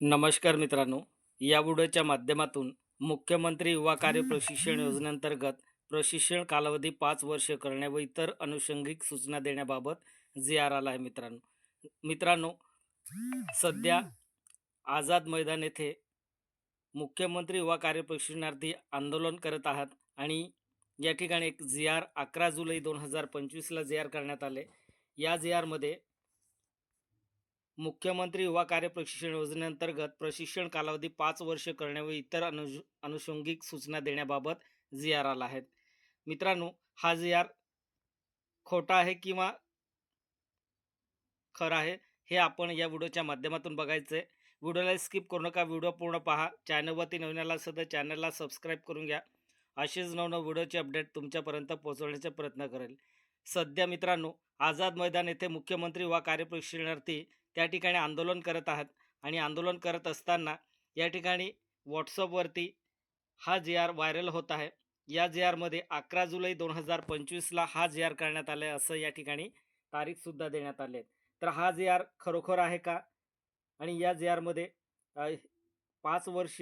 नमस्कार मित्रांनो. या व्हिडिओच्या माध्यमातून मुख्यमंत्री युवा कार्य प्रशिक्षण योजनेअंतर्गत प्रशिक्षण कालावधी पाच वर्ष करण्या व इतर अनुषंगिक सूचना देण्याबाबत जे आर आला आहे मित्रांनो. मित्रांनो सध्या आझाद मैदान येथे मुख्यमंत्री युवा कार्य प्रशिक्षणार्थी आंदोलन करत आहात आणि या ठिकाणी एक जी आर अकरा जुलै दोन हजार पंचवीसला जी आर करण्यात आले. या जी आरमध्ये मुख्यमंत्री युवा कार्य प्रशिक्षण योजनेअंतर्गत प्रशिक्षण कालावधी पाच वर्ष करणे व इतर अनुज अनुषंगिक सूचना देण्याबाबत जी आर आला आहेत मित्रांनो हा जी आर खोटा आहे किंवा खरं आहे हे आपण या व्हिडिओच्या माध्यमातून बघायचं आहे व्हिडिओला स्किप करू नका व्हिडिओ पूर्ण पहा. चॅनलवरती नवीन आला असेल तर चॅनलला सबस्क्राईब करून घ्या. असेच नवनव व्हिडिओचे अपडेट तुमच्यापर्यंत पोहोचवण्याचा प्रयत्न करेल. सध्या मित्रांनो आझाद मैदान येथे मुख्यमंत्री युवा कार्यप्रशिक्षणार्थी त्या ठिकाणी आंदोलन करत आहात आणि आंदोलन करत असताना या ठिकाणी व्हॉट्सअपवरती हा जे आर व्हायरल होत आहे. या जे आरमध्ये अकरा जुलै दोन हजार पंचवीसला हा जे आर करण्यात आला आहे असं या ठिकाणी तारीखसुद्धा देण्यात आली आहे. तर हा जे आर खरोखर आहे का? आणि या जे आरमध्ये पाच वर्ष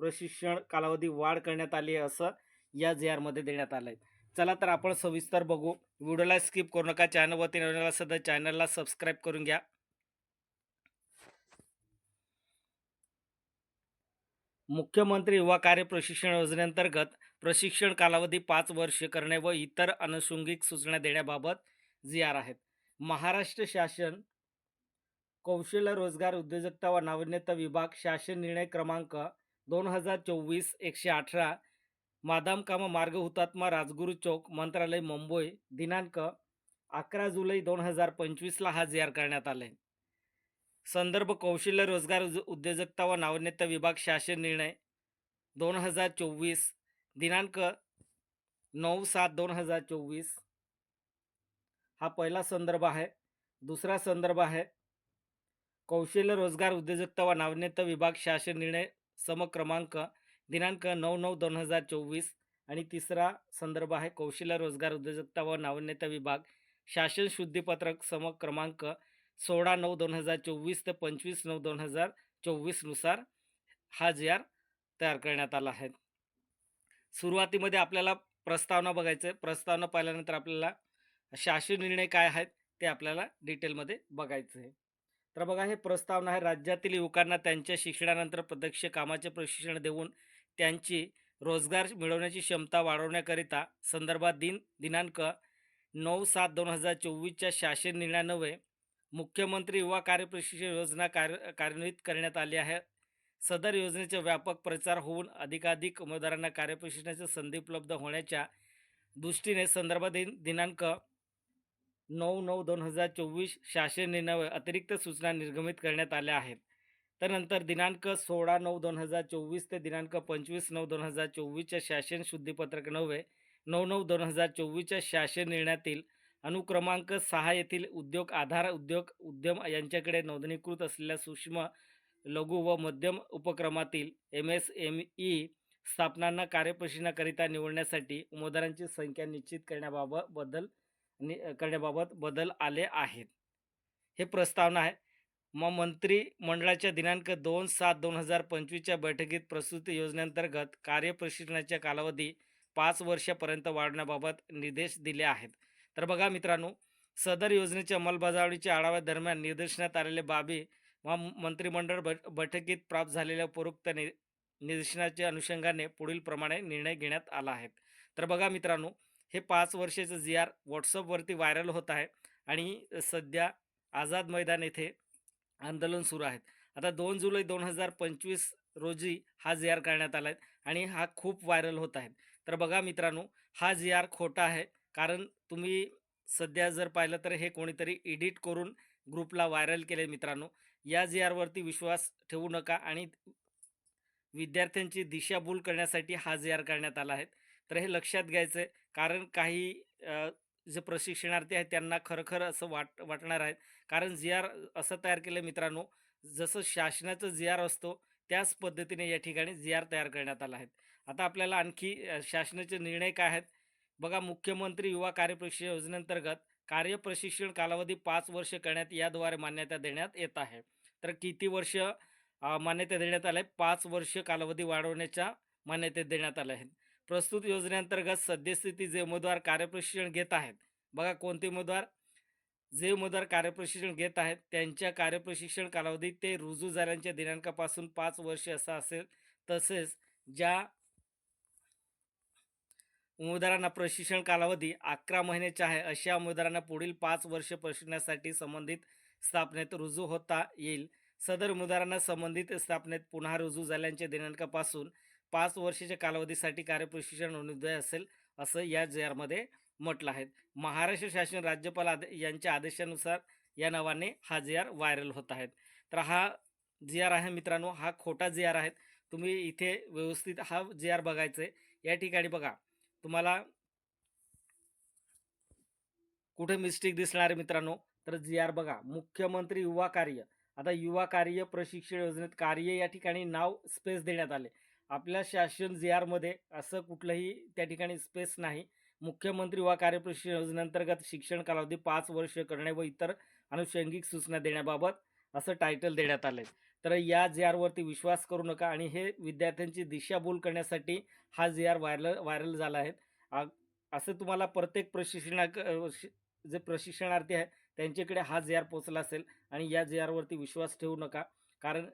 प्रशिक्षण कालावधी वाढ करण्यात आली आहे असं या जे आरमध्ये देण्यात आलं आहे चला तर आपण सविस्तर बघू. व्हिडिओला स्किप करू नका. चॅनलवरती नवीन असेल तर चॅनलला सबस्क्राईब करून घ्या. मुख्यमंत्री युवा कार्य प्रशिक्षण योजनेअंतर्गत प्रशिक्षण कालावधी पाच वर्षे करणे व इतर अनुषंगिक सूचना देण्याबाबत जी आर आहेत. महाराष्ट्र शासन कौशल्य रोजगार उद्योजकता व नाविन्यता विभाग शासन निर्णय क्रमांक दोन हजार चोवीस एकशे अठरा मादाम कामा मार्ग हुतात्मा राजगुरू चौक मंत्रालय मुंबई दिनांक अकरा जुलै दोन हजार पंचवीसला हा जी करण्यात आला आहे संदर्भ कौशल्य रोजगार उज- उद्योजकता व नावन्यता विभाग शासन निर्णय दोन हजार चोवीस दिनांक नऊ सात दोन हजार चोवीस. हा पहिला संदर्भ आहे. दुसरा संदर्भ आहे. कौशल्य रोजगार उद्योजकता व नावन्यता विभाग शासन निर्णय सम क्रमांक दिनांक नऊ नऊ दोन हजार चोवीस आणि तिसरा संदर्भ आहे कौशल्य रोजगार उद्योजकता व नाविन्यता विभाग. शासन शुद्धीपत्रक सम क्रमांक सोळा नऊ दोन हजार चोवीस ते पंचवीस नऊ दोन हजार चोवीसनुसार हा जी आर तयार करण्यात आला आहे. सुरुवातीमध्ये आपल्याला प्रस्तावना बघायचं आहे. प्रस्तावना पाहिल्यानंतर आपल्याला शासन निर्णय काय आहेत ते आपल्याला डिटेलमध्ये बघायचं आहे. तर बघा हे प्रस्तावना आहे. राज्यातील युवकांना त्यांच्या शिक्षणानंतर प्रत्यक्ष कामाचे प्रशिक्षण देऊन त्यांची रोजगार मिळवण्याची क्षमता वाढवण्याकरिता संदर्भात दिन दिनांक नऊ सात दोन हजार चोवीसच्या शासन निर्णयान्वये मुख्यमंत्री युवा कार्यप्रशिक्षण योजना कार्य कार्यान्वित करण्यात आली आहे. सदर योजनेचा व्यापक प्रचार होऊन अधिकाधिक उमेदवारांना कार्यप्रशिक्षणाची संधी उपलब्ध होण्याच्या दृष्टीने संदर्भात दिन दिनांक नऊ नऊ दोन हजार चोवीस शासन निर्णय अतिरिक्त सूचना निर्गमित करण्यात आल्या आहेत. त्यानंतर दिनांक सोळा नऊ दोन हजार चोवीस ते दिनांक पंचवीस नऊ दोन हजार चोवीसच्या शासन शुद्धीपत्रक नव्हे नऊ नऊ दोन हजार चोवीसच्या शासन निर्णयातील अनुक्रमांक सहा येथील उद्योग आधार उद्योग उद्यम यांच्याकडे नोंदणीकृत असलेल्या सूक्ष्म लघु व मध्यम उपक्रमातील एम एस एम ई स्थापनांना कार्यप्रशिक्षणाकरिता निवडण्यासाठी उमेदवारांची संख्या निश्चित करण्याबाबत बदल नि करण्याबाबत बदल आले आहेत. हे प्रस्तावना आहे. मग मंत्रिमंडळाच्या दिनांक दोन सात दोन हजार पंचवीसच्या बैठकीत प्रस्तुत योजनेअंतर्गत कार्यप्रशिक्षणाच्या कालावधी पाच वर्षापर्यंत वाढवण्याबाबत निर्देश दिले आहेत. तर बघा मित्रांनो सदर योजनेच्या अंमलबजावणीच्या आढाव्यादरम्यान निर्देशण्यात आलेल्या बाबी व मंत्रिमंडळ बैठकीत प्राप्त झालेल्या उपरोक्त नि निदर्शनाच्या अनुषंगाने पुढीलप्रमाणे निर्णय घेण्यात आला आहे. तर बघा मित्रांनो हे पाच वर्षाचं जी आर व्हॉट्सअपवरती व्हायरल होत आहे आणि सध्या आझाद मैदान येथे आंदोलन सुरू आहेत. आता दोन जुलै दोन हजार पंचवीस रोजी हा जी आर करण्यात आला आहे आणि हा खूप व्हायरल होत आहे. तर बघा मित्रांनो हा जी आर खोटा आहे कारण तुम्ही सध्या जर पाहिलं तर हे कोणीतरी एडिट करून ग्रुपला व्हायरल केले मित्रांनो. या जी आरवरती विश्वास ठेवू नका आणि विद्यार्थ्यांची दिशाभूल करण्यासाठी हा जी आर करण्यात आला आहे. तर हे लक्षात घ्यायचं आहे कारण काही जे प्रशिक्षणार्थी आहेत त्यांना खरखर असं वाट वाटणार आहेत कारण जी आर असं तयार केलं मित्रांनो जसं शासनाचं जी आर असतो त्याच पद्धतीने या ठिकाणी जी आर तयार करण्यात आला आहे आता आपल्याला आणखी शासनाचे निर्णय काय आहेत बघा मुख्यमंत्री युवा कार्यप्रशिक्षण योजनेअंतर्गत कार्यप्रशिक्षण कालावधी पाच वर्ष करण्यात याद्वारे मान्यता देण्यात येत आहे तर किती वर्ष मान्यता देण्यात आल्या आहे. पाच वर्ष कालावधी वाढवण्याच्या मान्यता देण्यात आल्या आहेत. प्रस्तुत योजनेअंतर्गत सद्यस्थिती जे उमेदवार कार्यप्रशिक्षण घेत आहेत, बघा कोणते उमेदवार? जे उमेदवार कार्यप्रशिक्षण घेत आहेत, त्यांच्या कार्यप्रशिक्षण कालावधी ते रुजू झाल्याच्या दिनांकापासून पाच वर्ष असा असेल. तसेच ज्या उमेदवारांना प्रशिक्षण कालावधी 11 महिन्याचा आहे, अशा उमेदवारांना पुढील पाच वर्ष प्रशिक्षणासाठी संबंधित स्थापनेत रुजू होता येईल. सदर उमेदवारांना संबंधित स्थापनेत पुन्हा रुजू झाल्याच्या दिनांकापासून पाच वर्षाच्या कालावधीसाठी कार्यप्रशिक्षण नोंदणी असेल, असं या जी-आरमध्ये म्हटलं आहे. महाराष्ट्र शासन राज्यपाल आदे यांच्या आदेशानुसार या नावाने हा जी-आर व्हायरल होत आहे. तर हा जी-आर आहे मित्रांनो, हा खोटा जी-आर आहे. तुम्ही इथे व्यवस्थित हा जी-आर बघायचं आहे. या ठिकाणी बघा, तुम्हाला कुठे मिस्टेक दिसणार आहे मित्रांनो, तर जी-आर बघा, मुख्यमंत्री युवा कार्य. आता युवा कार्य प्रशिक्षण योजनेत कार्य या ठिकाणी नाव स्पेस देण्यात आले. आपल्या शासन जी-आरमध्ये असं कुठलंही त्या ठिकाणी स्पेस नाही. मुख्यमंत्री वा कार्य योजनेअंतर्गत शिक्षण कालावधी पाच वर्ष करणे व इतर अनुषंगिक सूचना देण्याबाबत असं टायटल देण्यात आलंय. तर या जे आरवरती विश्वास करू नका आणि हे विद्यार्थ्यांची दिशाभूल करण्यासाठी हा जे आर व्हायरल व्हायरल झाला आहे. असं तुम्हाला प्रत्येक प्रशिक्षणा श जे प्रशिक्षणार्थी आहे त्यांच्याकडे हा जे आर पोचला असेल आणि या जे आरवरती विश्वास ठेवू नका. कारण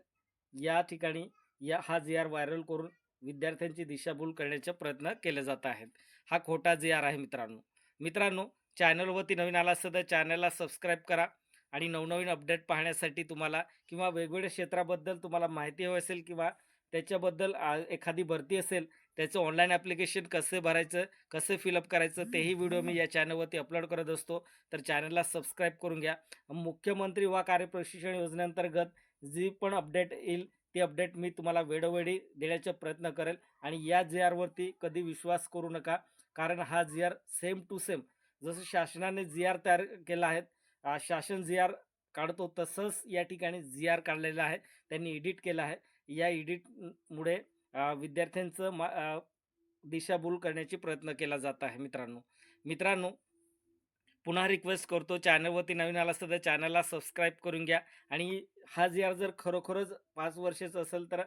या ठिकाणी या हा जे आर व्हायरल करून विद्यार्थ्यांची दिशाभूल करण्याचे प्रयत्न केले जात आहेत. हा खोटा जे आर आहे मित्रांनो. मित्रांनो, चॅनलवरती नवीन आला असतं तर चॅनलला सबस्क्राईब करा आणि नवनवीन अपडेट पाहण्यासाठी तुम्हाला किंवा वेगवेगळ्या क्षेत्राबद्दल तुम्हाला माहिती हवी असेल किंवा त्याच्याबद्दल एखादी भरती असेल, त्याचं ऑनलाईन ॲप्लिकेशन कसे भरायचं, कसे फिलअप करायचं, तेही व्हिडिओ मी या चॅनलवरती अपलोड करत असतो. तर चॅनलला सबस्क्राईब करून घ्या. मुख्यमंत्री वा कार्यप्रशिक्षण योजनेअंतर्गत जी पण अपडेट येईल, ती अपडेट मी तुम्हाला वेळोवेळी देण्याचा प्रयत्न करेल आणि या जी-आरवरती कधी विश्वास करू नका. कारण हा जी-आर सेम टू सेम जसं शासनाने जी-आर तयार केला आहे, शासन जी-आर काढतो तसंच या ठिकाणी जी-आर काढलेला आहे. त्यांनी एडिट केला आहे. या एडिटमुळे विद्यार्थ्यांचं मा दिशाभूल करण्याची प्रयत्न केला जात आहे मित्रांनो. मित्रांनो, पुन्हा रिक्वेस्ट करतो चॅनलवरती नवीन आला असतं तर चॅनलला सबस्क्राईब करून घ्या आणि हा जी-आर जर खरोखरच पाच वर्षाचं असेल तर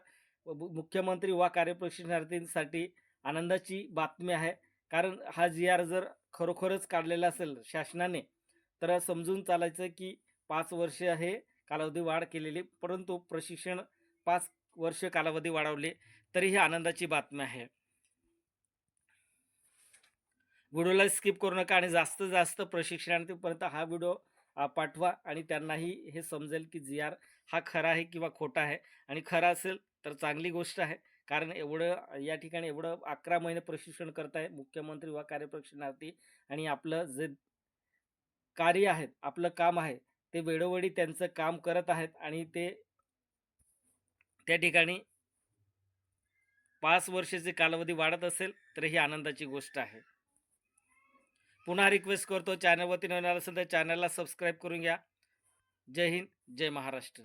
मुख्यमंत्री वा कार्यप्रशिक्षणार्थींसाठी आनंदाची बातमी आहे. कारण हा जी-आर जर खरोखरच काढलेला असेल शासनाने, तर समजून चालायचं की पाच वर्ष हे कालावधी वाढ केलेली, परंतु प्रशिक्षण पाच वर्ष कालावधी वाढवले, तरी ही आनंदाची बातमी आहे. व्हिडिओला स्किप करू नका आणि जास्त जास्त प्रशिक्षणार्थीपर्यंत हा व्हिडिओ पाठवा आणि त्यांनाही हे समजेल की जी-आर हा खरा आहे किंवा खोटा आहे आणि खरा असेल तर चांगली गोष्ट आहे. कारण एवढं या ठिकाणी एवढं 11 महिने प्रशिक्षण करत आहे मुख्यमंत्री युवा कार्यप्रशिक्षणार्थी आणि आपलं जे कार्य आहेत आपलं काम आहे, ते वेळोवेळी त्यांचं काम करत आहेत आणि ते त्या ठिकाणी पाच वर्षाची कालावधी वाढत असेल, तर ही आनंदाची गोष्ट आहे. पुन्हा रिक्वेस्ट करतो चॅनलवरती नवीन आलं असेल तर चॅनलला सबस्क्राईब करून घ्या. जय हिंद, जय महाराष्ट्र.